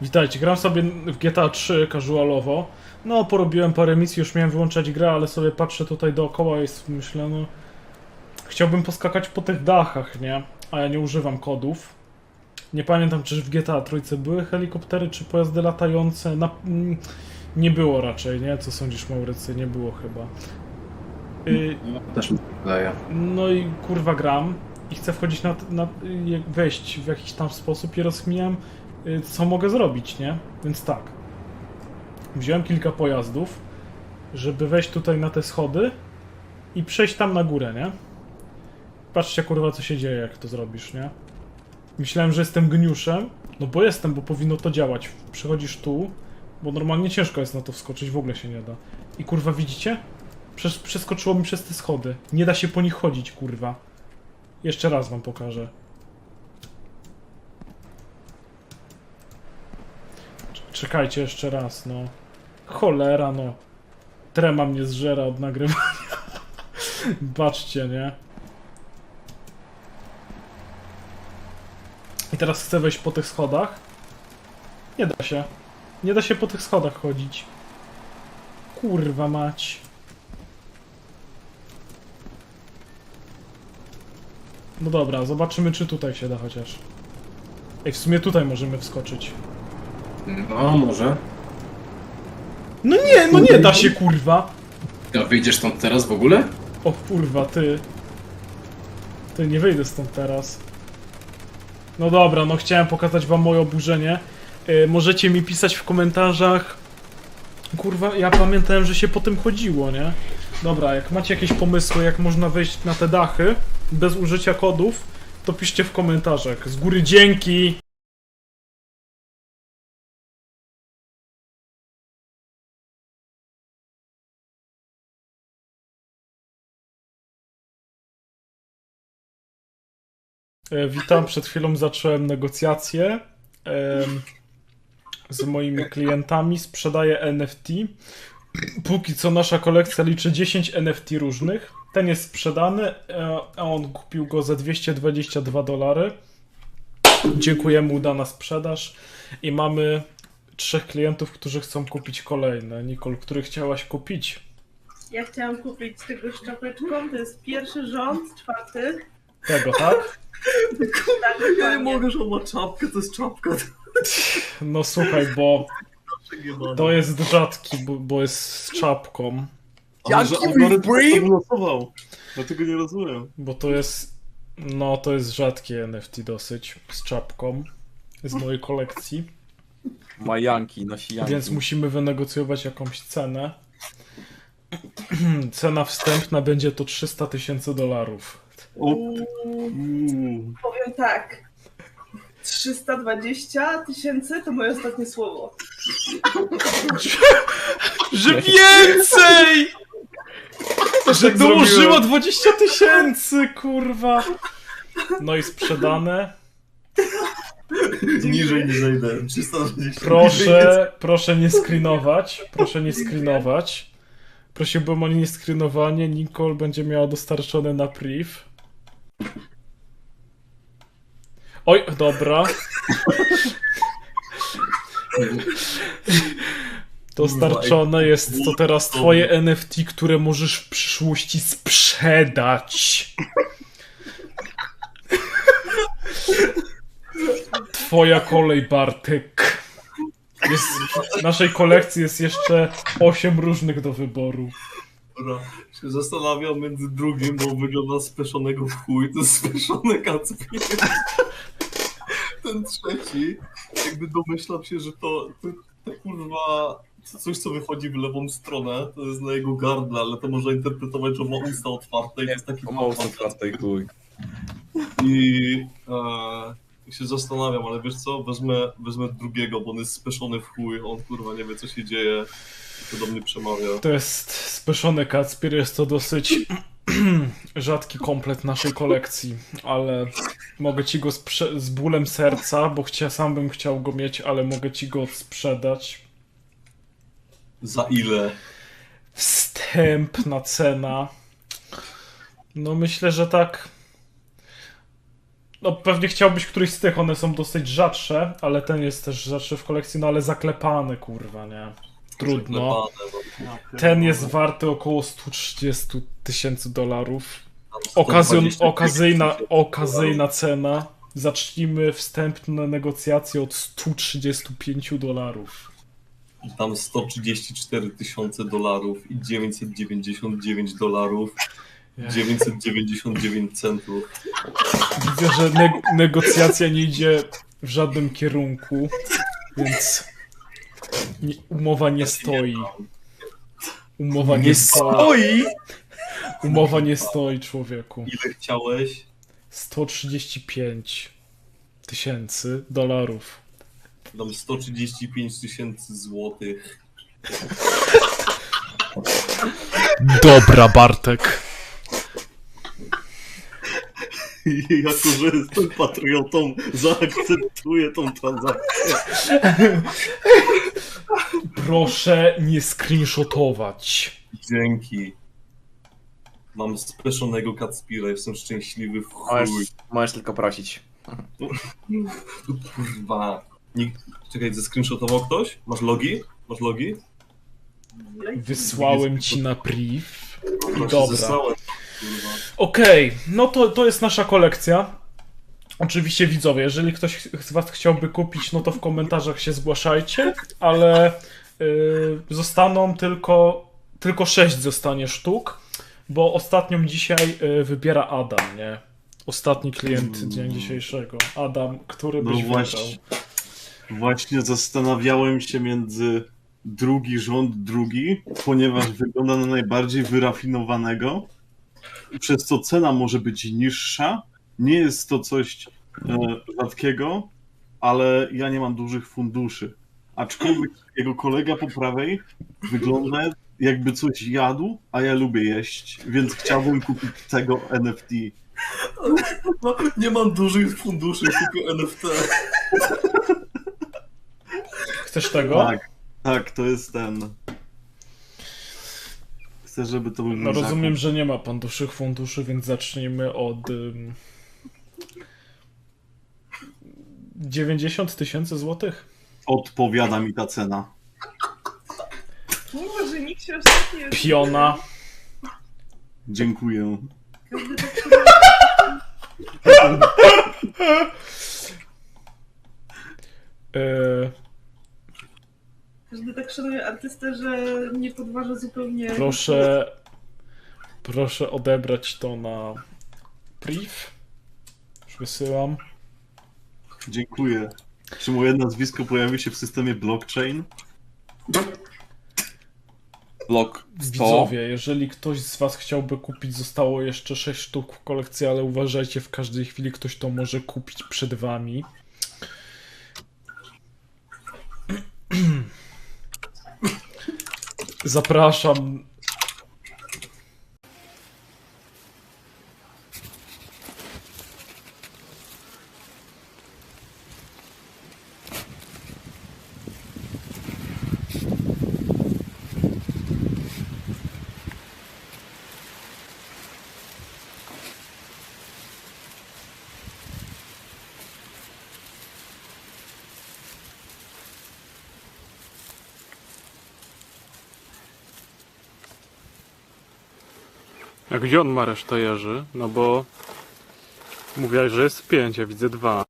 Witajcie, gram sobie w GTA 3 casualowo. No, porobiłem parę misji, już miałem wyłączać grę, ale sobie patrzę tutaj dookoła i myślę, no... Chciałbym poskakać po tych dachach, nie? A ja nie używam kodów. Nie pamiętam, czy w GTA trójce były helikoptery, czy pojazdy latające. Na... mm, Nie było raczej, nie? Co sądzisz, Maurycy? Nie było chyba. Y, No, też mi wydaje. no i kurwa gram i chcę wchodzić na, na wejść w jakiś tam sposób i rozkminiam co mogę zrobić, nie? Więc tak. Wziąłem kilka pojazdów, żeby wejść tutaj na te schody i przejść tam na górę, nie? Patrzcie kurwa co się dzieje jak to zrobisz, nie? Myślałem, że jestem gniuszem, no bo jestem, bo powinno to działać. Przychodzisz tu, bo normalnie ciężko jest na to wskoczyć, w ogóle się nie da. I kurwa widzicie? Przes przeskoczyło mi przez te schody. Nie da się po nich chodzić, kurwa. Jeszcze raz wam pokażę. Czekajcie jeszcze raz, no. Cholera, no. Trema mnie zżera od nagrywania. Baczcie, nie? I teraz chcę wejść po tych schodach. Nie da się. Nie da się po tych schodach chodzić. Kurwa mać. No dobra, zobaczymy czy tutaj się da chociaż. Ej, w sumie tutaj możemy wskoczyć. No, może. No nie, no nie da się kurwa! A wyjdziesz stąd teraz w ogóle? O kurwa, ty. Ty, nie wyjdę stąd teraz. No dobra, no chciałem pokazać wam moje oburzenie. Yy, możecie mi pisać w komentarzach. Kurwa, ja pamiętałem, że się po tym chodziło, nie? Dobra, jak macie jakieś pomysły, jak można wejść na te dachy bez użycia kodów, to piszcie w komentarzach. Z góry dzięki! Witam, przed chwilą zacząłem negocjacje z moimi klientami. Sprzedaję NFT. Póki co nasza kolekcja liczy 10 NFT różnych. Ten jest sprzedany, e, a on kupił go za 222 dolary. Dziękujemy, udana sprzedaż. I mamy trzech klientów, którzy chcą kupić kolejne. Nicole, który chciałaś kupić? Ja chciałam kupić z tego z czapeczką, to jest pierwszy rząd, czwarty. Tego, tak? Ja nie mogę, że on ma czapkę, to jest czapka. No słuchaj, bo to jest rzadki, bo, bo jest z czapką. Ale że Jaki algorytm wylosował. Dlatego nie rozumiem. Bo to jest. No, to jest rzadkie NFT dosyć z czapką z mojej kolekcji. Ma Janki, nosi Janki. Więc musimy wynegocjować jakąś cenę. Cena wstępna będzie to 300 tysięcy dolarów. Uuu. Powiem tak. 320 tysięcy to moje ostatnie słowo. Że więcej! Że dołożyła 20 tysięcy, kurwa! No i sprzedane. Niżej nie zejdę. 320. Proszę, proszę nie screenować. Proszę nie screenować. Prosiłbym o niescreenowanie. Nicole będzie miała dostarczone na priv. Oj, dobra. Dostarczone jest to teraz twoje NFT, które możesz w przyszłości sprzedać. Twoja kolej, Bartek. Jest, w naszej kolekcji jest jeszcze 8 różnych do wyboru. Dobra, się zastanawiam między drugim, bo wygląda speszonego w chuj, to jest speszony Kacpir. Ten trzeci, jakby domyślam się, że to, to, to kurwa coś, co wychodzi w lewą stronę, to jest na jego gardle, ale to można interpretować, że ma usta otwarte i to jest taki O mało otwartej chuj. I e, się zastanawiam, ale wiesz co, wezmę, wezmę drugiego, bo on jest speszony w chuj, on kurwa nie wie co się dzieje, to do mnie przemawia. To jest speszony Kacpier, jest to dosyć rzadki komplet naszej kolekcji, ale mogę ci go z bólem serca, bo chcia, sam bym chciał go mieć, ale mogę ci go sprzedać. Za ile? Wstępna cena. No myślę, że tak No pewnie chciałbyś któryś z tych, one są dosyć rzadsze, ale ten jest też rzadszy w kolekcji, no ale zaklepany, kurwa, nie? Trudno. No. Ten jest warty około 130 tysięcy dolarów. Okazjon, 125 okazyjna, okazyjna cena. Zacznijmy wstępne negocjacje od 135 dolarów. Tam 134 tysiące dolarów i 999 dolarów, 999 centów. Widzę, że neg- negocjacja nie idzie w żadnym kierunku, więc nie, umowa nie stoi. Umowa nie stoi. Umowa nie stoi, człowieku. Ile chciałeś? 135 tysięcy dolarów. Dam 135 tysięcy złotych. Dobra, Bartek. I jako, że jestem patriotą, zaakceptuję tą transakcję. Proszę nie screenshotować. Dzięki. Mam speszonego Kacpira, jestem szczęśliwy w chuj. możesz tylko prosić. Kurwa. Nikt... Czekaj, zescreenshotował ktoś? Masz logi? Masz logi? Wysłałem ci na priv. Proszę, Dobra. Kurwa. Okej, no to, to jest nasza kolekcja. Oczywiście widzowie, jeżeli ktoś z was chciałby kupić, no to w komentarzach się zgłaszajcie, ale yy, zostaną tylko, tylko 6 zostanie sztuk, bo ostatnią dzisiaj yy, wybiera Adam, nie? Ostatni klient dnia dzisiejszego. Adam, który No byś właśnie. wybrał? Właśnie zastanawiałem się między drugi rząd drugi, ponieważ wygląda na najbardziej wyrafinowanego, przez co cena może być niższa. Nie jest to coś e, rzadkiego, ale ja nie mam dużych funduszy. Aczkolwiek jego kolega po prawej wygląda jakby coś jadł, a ja lubię jeść, więc chciałbym kupić tego NFT. No, nie mam dużych funduszy, kupię NFT. Chcesz tego? Tak, tak, to jest ten. Chcę, żeby to był No mój rozumiem, zakup. że nie ma pan dużych funduszy, więc zacznijmy od ym, 90 tysięcy złotych. Odpowiada mi ta cena. Kurwa, że nikt się tak nie... Piona. Dziękuję. Tak Yy, tak szanuje artystę, że nie podważa zupełnie... proszę, proszę odebrać to na priv. Już wysyłam. Dziękuję. Czy moje nazwisko pojawi się w systemie blockchain? Blok 100. Widzowie, jeżeli ktoś z was chciałby kupić, zostało jeszcze 6 sztuk w kolekcji, ale uważajcie, w każdej chwili ktoś to może kupić przed wami. Zapraszam. A gdzie on ma resztę jeży? No bo mówiłaś, że jest pięć, ja widzę dwa.